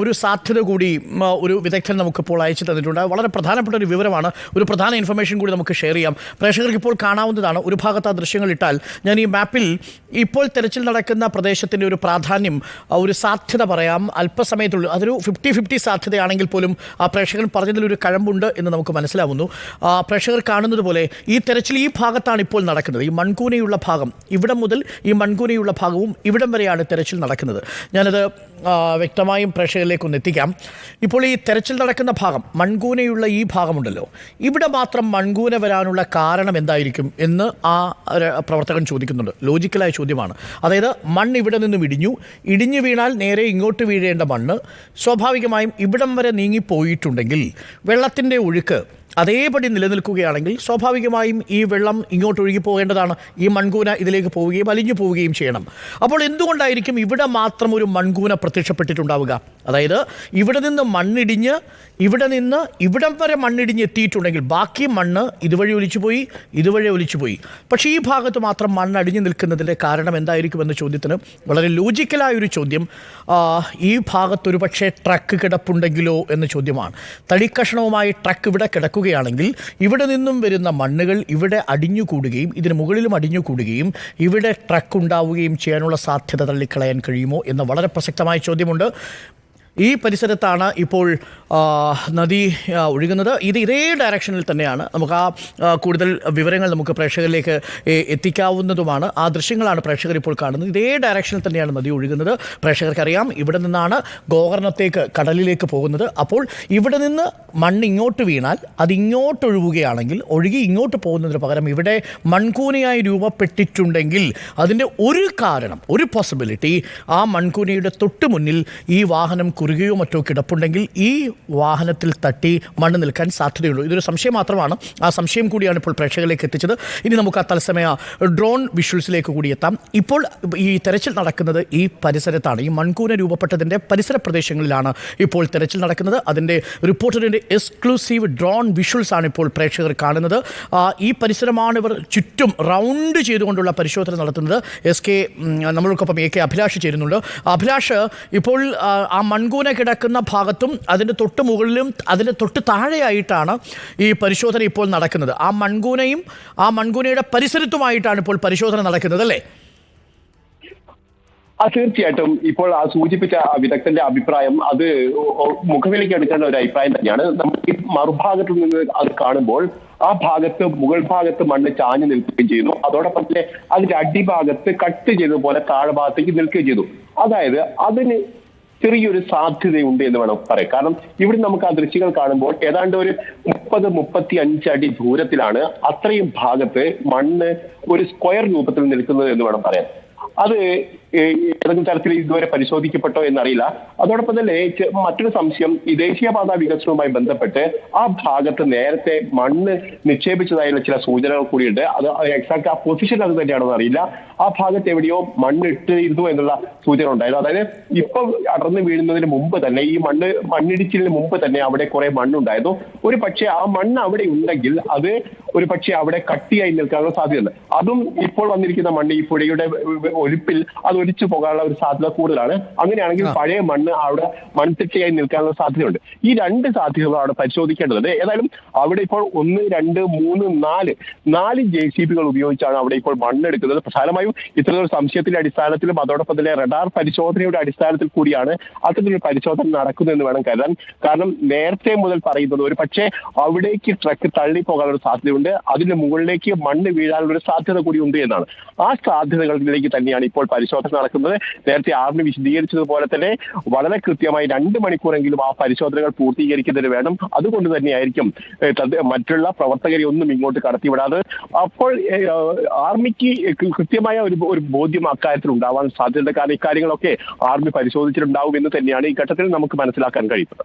ഒരു സാധ്യത കൂടി ഒരു വിദഗ്ധൻ നമുക്കിപ്പോൾ അയച്ചു തന്നിട്ടുണ്ട്. വളരെ പ്രധാനപ്പെട്ട ഒരു വിവരമാണ്. ഒരു പ്രധാന ഇൻഫർമേഷൻ കൂടി നമുക്ക് ഷെയർ ചെയ്യാം. പ്രേക്ഷകർക്ക് ഇപ്പോൾ കാണാവുന്നതാണ്. ഒരു ഭാഗത്ത് ആ ദൃശ്യങ്ങൾ ഇട്ടാൽ ഞാൻ ഈ മാപ്പിൽ ഇപ്പോൾ തെരച്ചിൽ നടക്കുന്ന പ്രദേശത്തിന്റെ ഒരു പ്രാധാന്യം ഒരു സാധ്യത പറയാം. അല്പസമയത്തുള്ളൂ. അതൊരു ഫിഫ്റ്റി ഫിഫ്റ്റി സാധ്യതയാണെങ്കിൽ പോലും ആ പ്രേക്ഷകൻ പറഞ്ഞതിലൊരു കഴമ്പുണ്ട് എന്ന് നമുക്ക് മനസ്സിലാവുന്നു. പ്രേക്ഷകർ കാണുന്നത് പോലെ ഈ തെരച്ചിൽ ഈ ഭാഗത്താണ് ഇപ്പോൾ നടക്കുന്നത്. ഈ മൺകൂനയുള്ള ഭാഗം ഇവിടം മുതൽ ഈ മൺകൂനയുള്ള ഭാഗവും ഇവിടം വരെയാണ് തെരച്ചിൽ നടക്കുന്നത്. ഞാനത് വ്യക്തമായും വ്യക്തമായും പ്രേക്ഷകരിലേക്ക് ഒന്ന് എത്തിക്കാം ഇപ്പോൾ ഈ തെരച്ചിൽ നടക്കുന്ന ഭാഗം മൺകൂനയുള്ള ഈ ഭാഗമുണ്ടല്ലോ. ഇവിടെ മാത്രം മൺകൂന വരാനുള്ള കാരണം എന്തായിരിക്കും എന്ന് ആ പ്രവർത്തകൻ ചോദിക്കുന്നുണ്ട്. ലോജിക്കലായ ചോദ്യമാണ്. അതായത് മണ്ണ് ഇവിടെ നിന്നും ഇടിഞ്ഞു. ഇടിഞ്ഞു വീണാൽ നേരെ ഇങ്ങോട്ട് വീഴേണ്ട മണ്ണ്. സ്വാഭാവികമായും ഇവിടം വരെ നീങ്ങിപ്പോയിട്ടുണ്ടെങ്കിൽ വെള്ളത്തിന്റെ ഒഴുക്ക് അതേപടി നിലനിൽക്കുകയാണെങ്കിൽ സ്വാഭാവികമായും ഈ വെള്ളം ഇങ്ങോട്ട് ഒഴുകി പോകേണ്ടതാണ്. ഈ മൺകൂന ഇതിലേക്ക് പോവുകയും അലിഞ്ഞു പോവുകയും ചെയ്യണം. അപ്പോൾ എന്തുകൊണ്ടായിരിക്കും ഇവിടെ മാത്രം ഒരു മൺകൂന പ്രത്യക്ഷപ്പെട്ടിട്ടുണ്ടാവുക? അതായത് ഇവിടെ നിന്ന് മണ്ണിടിഞ്ഞ് ഇവിടെ നിന്ന് ഇവിടം വരെ മണ്ണിടിഞ്ഞ് എത്തിയിട്ടുണ്ടെങ്കിൽ ബാക്കി മണ്ണ് ഇതുവഴി ഒലിച്ചു പോയി ഇതുവഴി ഒലിച്ചു പോയി പക്ഷേ ഈ ഭാഗത്ത് മാത്രം മണ്ണ് അടിഞ്ഞു നിൽക്കുന്നതിന്റെ കാരണം എന്തായിരിക്കും എന്ന ചോദ്യത്തിന് വളരെ ലോജിക്കലായ ഒരു ചോദ്യം. ഈ ഭാഗത്തൊരു പക്ഷേ ട്രക്ക് കിടപ്പുണ്ടെങ്കിലോ എന്ന ചോദ്യമാണ്. തടിക്കഷണവുമായി ട്രക്ക് ഇവിടെ കിടക്കുകയാണെങ്കിൽ ഇവിടെ നിന്നും വരുന്ന മണ്ണുകൾ ഇവിടെ അടിഞ്ഞുകൂടുകയും ഇതിന് മുകളിലും അടിഞ്ഞുകൂടുകയും ഇവിടെ ട്രക്ക് ഉണ്ടാവുകയും ചെയ്യാനുള്ള സാധ്യത തള്ളിക്കളയാൻ കഴിയുമോ എന്ന വളരെ പ്രസക്തമായ ചോദ്യമുണ്ട്. ഈ പരിസരത്താണ് ഇപ്പോൾ നദി ഒഴുകുന്നത്. ഇത് ഇതേ ഡയറക്ഷനിൽ തന്നെയാണ്. നമുക്ക് ആ കൂടുതൽ വിവരങ്ങൾ നമുക്ക് പ്രേക്ഷകരിലേക്ക് എത്തിക്കാവുന്നതുമാണ്. ആ ദൃശ്യങ്ങളാണ് പ്രേക്ഷകർ ഇപ്പോൾ കാണുന്നത്. ഇതേ ഡയറക്ഷനിൽ തന്നെയാണ് നദി ഒഴുകുന്നത്. പ്രേക്ഷകർക്കറിയാം ഇവിടെ നിന്നാണ് ഗോകർണത്തേക്ക് കടലിലേക്ക് പോകുന്നത്. അപ്പോൾ ഇവിടെ നിന്ന് മണ്ണ് ഇങ്ങോട്ട് വീണാൽ അത് ഇങ്ങോട്ട് ഒഴുകുകയാണെങ്കിൽ ഒഴുകി ഇങ്ങോട്ട് പോകുന്നതിന് പകരം ഇവിടെ മൺകൂനയായി രൂപപ്പെട്ടിട്ടുണ്ടെങ്കിൽ അതിന്റെ ഒരു കാരണം ഒരു പോസിബിലിറ്റി ആ മൺകൂനയുടെ തൊട്ട് മുന്നിൽ ഈ വാഹനം കുറുകയോ മറ്റോ കിടപ്പുണ്ടെങ്കിൽ ഈ വാഹനത്തിൽ തട്ടി മണ്ണ് നിൽക്കാൻ സാധ്യതയുള്ളൂ. ഇതൊരു സംശയം മാത്രമാണ്. ആ സംശയം കൂടിയാണ് ഇപ്പോൾ പ്രേക്ഷകരിലേക്ക് എത്തിച്ചത്. ഇനി നമുക്ക് ആ തത്സമയ ഡ്രോൺ വിഷ്വൽസിലേക്ക് കൂടി എത്താം. ഇപ്പോൾ ഈ തെരച്ചിൽ നടക്കുന്നത് ഈ പരിസരത്താണ്. ഈ മൺകൂന രൂപപ്പെട്ടതിന്റെ പരിസര പ്രദേശങ്ങളിലാണ് ഇപ്പോൾ തെരച്ചിൽ നടക്കുന്നത്. അതിന്റെ റിപ്പോർട്ടറിന്റെ എക്സ്ക്ലൂസീവ് ഡ്രോൺ വിഷ്വൽസ് ആണ് ഇപ്പോൾ പ്രേക്ഷകർ കാണുന്നത്. ഈ പരിസരമാണ് ഇവർ ചുറ്റും റൗണ്ട് ചെയ്തുകൊണ്ടുള്ള പരിശോധന നടത്തുന്നത്. എസ് കെ നമ്മൾക്കൊപ്പം എ കെ അഭിലാഷ് ചേരുന്നുണ്ട്. അഭിലാഷ് ഇപ്പോൾ ആ, ആ മൺകൂന കിടക്കുന്ന ഭാഗത്തും അതിന്റെ തൊട്ട് മുകളിലും അതിന്റെ തൊട്ട് താഴെയായിട്ടാണ് ഈ പരിശോധന ഇപ്പോൾ നടക്കുന്നത്. ആ മൺകൂനയും ആ മൺകൂനയുടെ പരിസരത്തുമായിട്ടാണ് ഇപ്പോൾ പരിശോധന നടക്കുന്നത് അല്ലേ? ആ തീർച്ചയായിട്ടും. ഇപ്പോൾ ആ സൂചിപ്പിച്ച വിദഗ്ധന്റെ അഭിപ്രായം അത് മുഖവിലേക്ക് എടുക്കേണ്ട ഒരു അഭിപ്രായം തന്നെയാണ്. നമുക്ക് മറുഭാഗത്ത് നിന്ന് അത് കാണുമ്പോൾ ആ ഭാഗത്ത് മുകൾ ഭാഗത്ത് മണ്ണ് ചാഞ്ഞു നിൽക്കുകയും ചെയ്യുന്നു. അതോടൊപ്പം തന്നെ അതിന്റെ അടിഭാഗത്ത് കട്ട് ചെയ്തതുപോലെ താഴ്ഭാഗത്തേക്ക് നിൽക്കുകയും ചെയ്തു. അതായത് അതിന് ചെറിയൊരു സാധ്യതയുണ്ട് എന്ന് വേണം പറയാം കാരണം ഇവിടെ നമുക്ക് ആ ദൃശ്യങ്ങൾ കാണുമ്പോൾ ഏതാണ്ട് ഒരു മുപ്പത് മുപ്പത്തി അഞ്ച് അടി ദൂരത്തിലാണ് അത്രയും ഭാഗത്ത് മണ്ണ് ഒരു സ്ക്വയർ രൂപത്തിൽ നിൽക്കുന്നത് എന്ന് വേണം പറയാൻ. അത് ഏതെങ്കിലും തരത്തിൽ ഇതുവരെ പരിശോധിക്കപ്പെട്ടോ എന്നറിയില്ല. അതോടൊപ്പം തന്നെ മറ്റൊരു സംശയം ഈ ദേശീയപാത വികസനവുമായി ബന്ധപ്പെട്ട് ആ ഭാഗത്ത് നേരത്തെ മണ്ണ് നിക്ഷേപിച്ചതായുള്ള ചില സൂചനകൾ കൂടിയുണ്ട്. അത് എക്സാക്ട് ആ പൊസിഷൻ അത് തന്നെയാണോ അറിയില്ല. ആ ഭാഗത്ത് എവിടെയോ മണ്ണ് ഇട്ടിരുന്നു എന്നുള്ള സൂചന ഉണ്ടായിരുന്നു അതായത് ഇപ്പൊ അടർന്നു വീഴുന്നതിന് മുമ്പ് തന്നെ ഈ മണ്ണ് മണ്ണിടിച്ചിലിന് മുമ്പ് തന്നെ അവിടെ കുറെ മണ്ണുണ്ടായിരുന്നു. ഒരു പക്ഷേ ആ മണ്ണ് അവിടെ ഉണ്ടെങ്കിൽ അത് ഒരു പക്ഷേ അവിടെ കട്ടിയായി നിൽക്കാനുള്ള സാധ്യതയുണ്ട്. അതും ഇപ്പോൾ വന്നിരിക്കുന്ന മണ്ണ് ഈ പുഴയുടെ ഒലിപ്പിൽ അത് ഒലിച്ചു പോകാനുള്ള ഒരു സാധ്യത കൂടുതലാണ്. അങ്ങനെയാണെങ്കിൽ പഴയ മണ്ണ് അവിടെ മൺതിട്ടയായി നിൽക്കാനുള്ള സാധ്യതയുണ്ട്. ഈ രണ്ട് സാധ്യതകളും അവിടെ പരിശോധിക്കേണ്ടതുണ്ട്. ഏതായാലും അവിടെ ഇപ്പോൾ ഒന്ന് രണ്ട് മൂന്ന് നാല് നാല് ജെ സി ബികൾ ഉപയോഗിച്ചാണ് അവിടെ ഇപ്പോൾ മണ്ണ് എടുക്കുന്നത് പ്രധാനമായും ഇത്തരത്തിലൊരു സംശയത്തിന്റെ അടിസ്ഥാനത്തിലും അതോടൊപ്പം തന്നെ റഡാർ പരിശോധനയുടെ അടിസ്ഥാനത്തിൽ കൂടിയാണ് അത്തരത്തിലൊരു പരിശോധന നടക്കുന്നതെന്ന് വേണം കരുതാൻ. കാരണം നേരത്തെ മുതൽ പറയുന്നത് ഒരു പക്ഷേ അവിടേക്ക് ട്രക്ക് തള്ളി പോകാനുള്ള ഒരു സാധ്യതയുണ്ട്. അതിന് മുകളിലേക്ക് മണ്ണ് വീഴാനുള്ള ഒരു സാധ്യത കൂടി ഉണ്ട് എന്നാണ്. ആ സാധ്യതകളിലേക്ക് തന്നെയാണ് ഇപ്പോൾ പരിശോധന നടക്കുന്നത്. നേരത്തെ ആർമി വിശദീകരിച്ചതുപോലെ തന്നെ വളരെ കൃത്യമായി രണ്ട് മണിക്കൂറെങ്കിലും ആ പരിശോധനകൾ പൂർത്തീകരിക്കുന്നതിന് വേണം. അതുകൊണ്ട് തന്നെയായിരിക്കും മറ്റുള്ള പ്രവർത്തകരെ ഒന്നും ഇങ്ങോട്ട് കടത്തിവിടാതെ. അപ്പോൾ ആർമിക്ക് കൃത്യമായ ഒരു ഒരു ബോധ്യം അക്കാര്യത്തിൽ ഉണ്ടാവാൻ സാധ്യതയുണ്ട്. കാരണം ഇക്കാര്യങ്ങളൊക്കെ ആർമി പരിശോധിച്ചിട്ടുണ്ടാവും എന്ന് തന്നെയാണ് ഈ ഘട്ടത്തിൽ നമുക്ക് മനസ്സിലാക്കാൻ കഴിയുന്നത്.